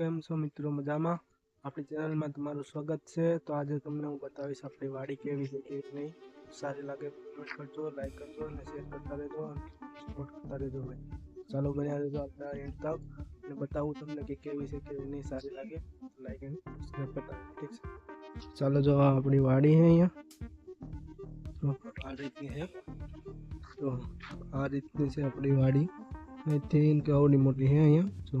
કેમ છો મિત્રો મજામાં આપણી ચેનલમાં તમારું સ્વાગત છે તો આજે તમને હું બતાવીશ આપણી વાડી કેવી છે કેવી નહીં સારી લાગે કમેન્ટ કરજો લાઈક કરજો અને શેર કરતા રહેજો સપોર્ટ કરતા રહેજો ભાઈ ચાલો બન્યા રહેજો આપણા એન્ડ તક અને બતાવું તમને કે કેવી છે કેવી નહીં સારી લાગે લાઈક એન્ડ સબસ્ક્રાઈબ કરતા ઠીક છે ચાલો જો આપણી વાડી છે અહીંયા આ રીતની છે તો આ રીતની છે આપણી વાડી અહીંથી આવડી મોટી છે અહીંયા જો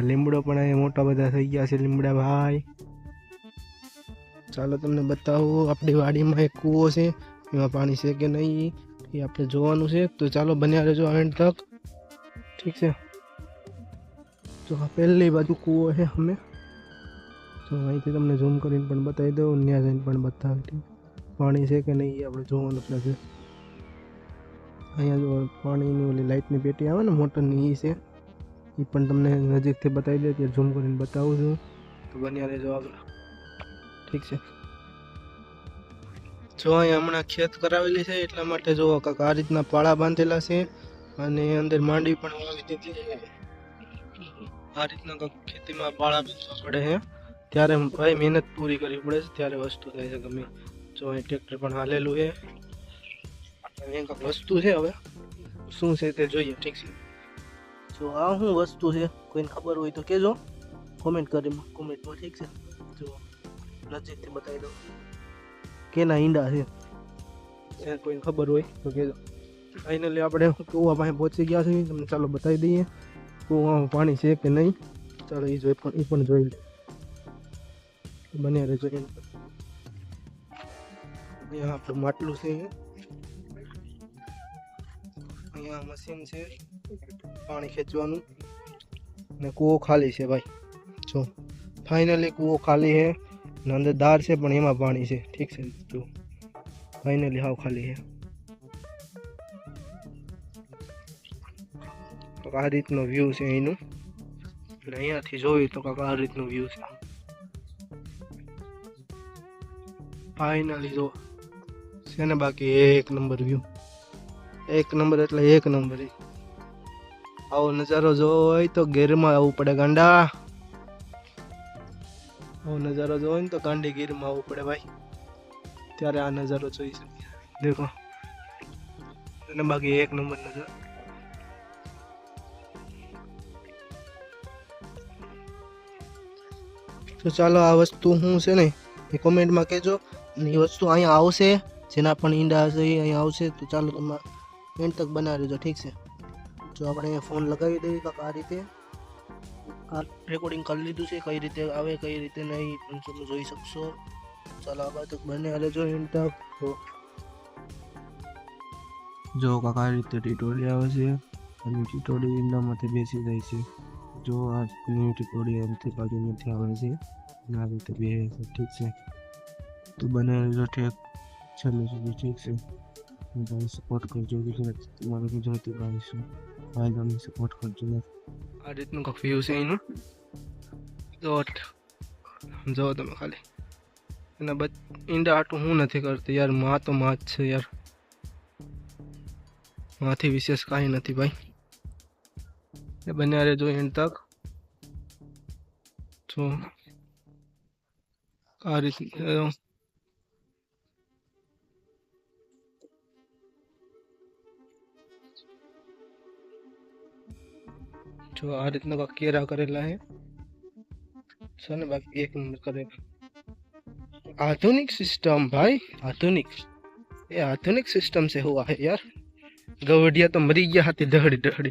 લીમડો પણ અહીંયા મોટા બધા થઈ ગયા છે લીમડા ભાઈ ચાલો તમને બતાવું આપણી વાડીમાં એક કૂવો છે એમાં પાણી છે કે નહીં એ આપણે જોવાનું છે તો ચાલો બન્યા રહેજો એન્ડ તક ઠીક છે તો આ પહેલી બાજુ કૂવો છે અમે તો અહીંથી તમને ઝૂમ કરીને પણ બતાવી દઉં ત્યાં જઈને પણ બતાવી દઉં પાણી છે કે નહીં એ આપણે જોવાનું પડે છે અહીંયા જો પાણીની ઓલી લાઇટની પેટી આવે ને મોટરની એ છે कि पण तुमने नजदीक से बता दिया कि ज़ूम કરીને बताऊ जो तो बनिया ने जवाब ठीक से जो है हमना खेत करावेली छे એટલા માટે જોવો કાકા આ રીતના પાળા બાંધેલા છે અને અંદર માંડી પણ વાવી દેતી રહે છે આટલું કા ખેતીમાં પાળા બંધોડે છે ત્યારે ભાઈ મહેનત પૂરી કરી પડે છે ત્યારે વસ્તુ થાય છે ગમી જો એ ટ્રેક્ટર પણ आलेલું હે એનો કા વસ્તુ છે હવે શું છે તે જોઈએ ઠીક છે જો આ હું વસ્તુ છે કોઈન ખબર હોય તો કેજો કોમેન્ટ કરી કોમેન્ટ માં ઠીક છે તો રાજ જેથી બતાઈ દો કે ના ઈંડા છે કે કોઈન ખબર હોય તો કેજો ફાઇનલી આપણે હું કુવા પાસે પહોંચી ગયા છીએ તો ચાલું બતાઈ દઈએ કુવામાં પાણી છે કે નહીં ચાલ ઈ જોઈ પણ ઈ પણ જોઈ લે મને રેજો કે અહીંયા આપડે માટલું છે અહીંયા મશીન છે पानी खींचवा कुओ खाली से भाई जो फाइनली कुओ खाली है नंदेदार से बढ़िया में पानी से ठीक से जो फाइनली हाउ खाली है तो आ रीत नो व्यू से अँ थी जो तो आ रीत नो व्यू से फाइनली जो से बाकी एक नंबर व्यू एक नंबर एट एक नंबर है આવો નજારો જોઈ તો ગીરમાં આવવું પડે ગાંડા આવો નજારો જોઈ તો ગાંડી ગીરમાં આવવું પડે ભાઈ ત્યારે આ નજારો જોઈ શકીએ દેખો અને બાકી એક નંબર નજારો તો ચાલો આ વસ્તુ શું છે ને એ કોમેન્ટમાં કહેજો અને એ વસ્તુ અહીંયા આવશે જેના પણ ઈંડા હશે એ અહીંયા આવશે તો ચાલો તમે એન્ડ તક બનાવી દેજો ઠીક છે जो अपने फोन लगाई दे का आ रीते रेकॉर्डिंग कर लीधु से कई रीते आवे कई रीते नहीं तुम जो ही सकसो चला बात तो बने आले जो इंटा तो जो काका रीते ट्यूटोरियल आवे से अन ट्यूटोरियल इंदा मते बेसी जाई से जो आज न्यू ट्यूटोरियल अंत बाजू में थे आवे से ना रीते बे ठीक से तो बने जो ठीक चलो जो ठीक से सपोर्ट कर जो भी तुम्हारे की जरूरत है why don't you support Fortuner? I didn't confuse you. Zot. જો તમે ખાલી એના બચ ઈંડા આટું હું નથી કરતી યાર માં તો માં જ છે યાર માંથી વિશેષ કાંઈ નથી ભાઈ એ બને અરે જો એન્ડ તક તો આ રીતે जो आर इतना का केरा करेला है सुन बाकी एक नंबर करेला आधुनिक सिस्टम भाई आधुनिक ये आधुनिक सिस्टम से हुआ है यार गवड़िया तो मरी गया हाथी दहड़ी दहड़ी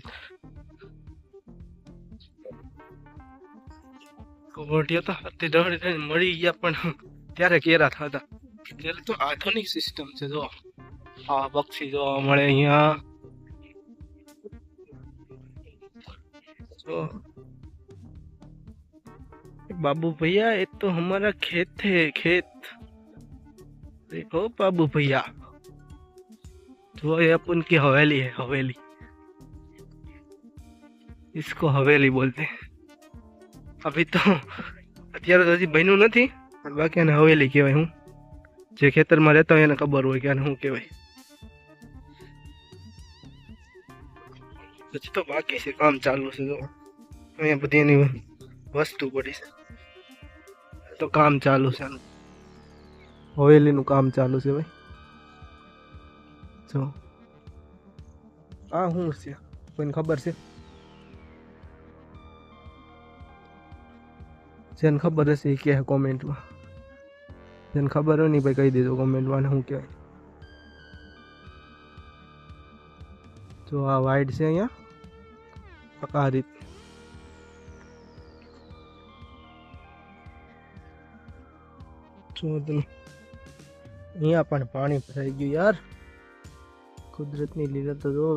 गवडिया तो हाथी दहड़ी दहड़ी मरी गया ગયા त्यारे केरा था था ત્યારે तो आधुनिक सिस्टम से जो आ बक्सी जो हमारे यहाँ तो बाबू भैया ये तो हमारा खेत है खेत देखो बाबू भैया जो तो ये अपन की हवेली है हवेली इसको हवेली बोलते अभी तो अत्यार तो बहनों नहीं बाकी हवेली कहवा हूँ जो खेतर में रहता हूँ खबर हो क्या हूँ कहवाई પછી તો બાકી છે કામ ચાલુ છે તો અહીંયા બધી એની વસ્તુ પડી છે તો કામ ચાલુ છે હવેલીનું કામ ચાલુ છે ભાઈ જો આ શું છે કોઈને ખબર છે જેને ખબર હશે એ કહે કોમેન્ટમાં જેને ખબર હોય નહીં ભાઈ કહી દેજો કોમેન્ટમાં શું કહેવાય જો આ વાઇડ છે અહીંયા પ્રકારિત જો તમે અહીંયા પણ પાણી ભરાઈ ગયું યાર કુદરતની લીલા તો જો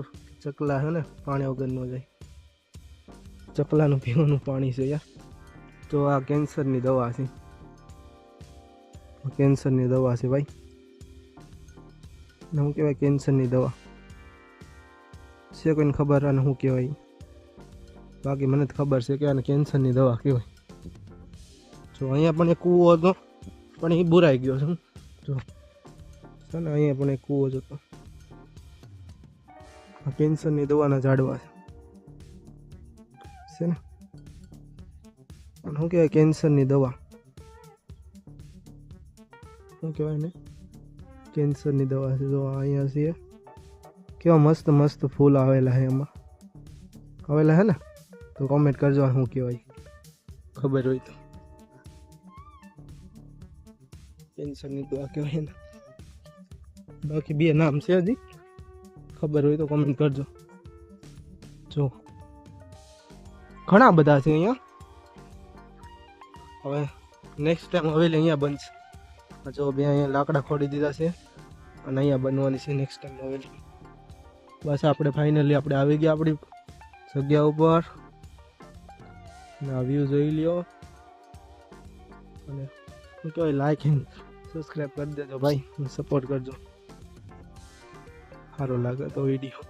ચકલા હે ને પાણી વગર ન જાય ચકલાનું પીવાનું પાણી છે યાર તો આ કેન્સરની દવા છે કેન્સરની દવા છે ભાઈ હું કહેવાય કેન્સરની દવા છે કોઈને ખબર અને શું કહેવાય બાકી મને ખબર છે કે આને કેન્સરની દવા કહેવાય જો અહીંયા પણ એક કૂવો હતો પણ એ બુરાઈ ગયો છે જો છે ને અહીંયા પણ એક કૂવો જ હતો આ કેન્સરની દવાના ઝાડવા છે ને પણ શું કહેવાય કેન્સરની દવા શું કહેવાય ને કેન્સરની દવા છે જો અહીંયા છીએ કેવા મસ્ત મસ્ત ફૂલ આવેલા છે એમાં આવેલા હે ને તો કમેન્ટ કરજો હું કેવાય ખબર હોય તો સેન્સની તો આ કેવાય ના બોકી બે નામ છે અજી ખબર હોય તો કમેન્ટ કરજો જો ઘણું બધું છે અંયા હવે નેક્સ્ટ ટાઈમ આવેલ અંયા બન છે આ જો બે અંયા લાકડા ખોડી દીધા છે અને અંયા બનવાની છે નેક્સ્ટ ટાઈમ ઓવેલ બસ આપણે ફાઇનલી આપણે આવી ગયા આપડી જગ્યા ઉપર व्यू जो लियो क्यों लाइक एंड सब्सक्राइब कर दे दो भाई सपोर्ट कर दो हारो लगे तो वीडियो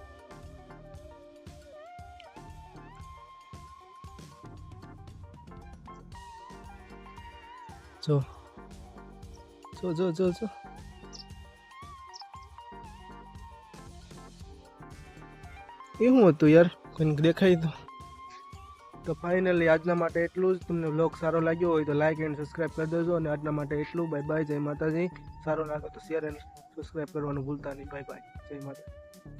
जो जो जो जो जो ये हूँ तो यार कोई देखा ही तो તો ફાઇનલી આજના માટે એટલું જ તમને બ્લોગ સારો લાગ્યો હોય તો લાઇક એન્ડ સબસ્ક્રાઈબ કરી દેજો અને આજના માટે એટલું બાય બાય જય માતાજી સારો લાગે તો શેર એન્ડ સબસ્ક્રાઈબ કરવાનું ભૂલતા નહીં બાય બાય જય માતા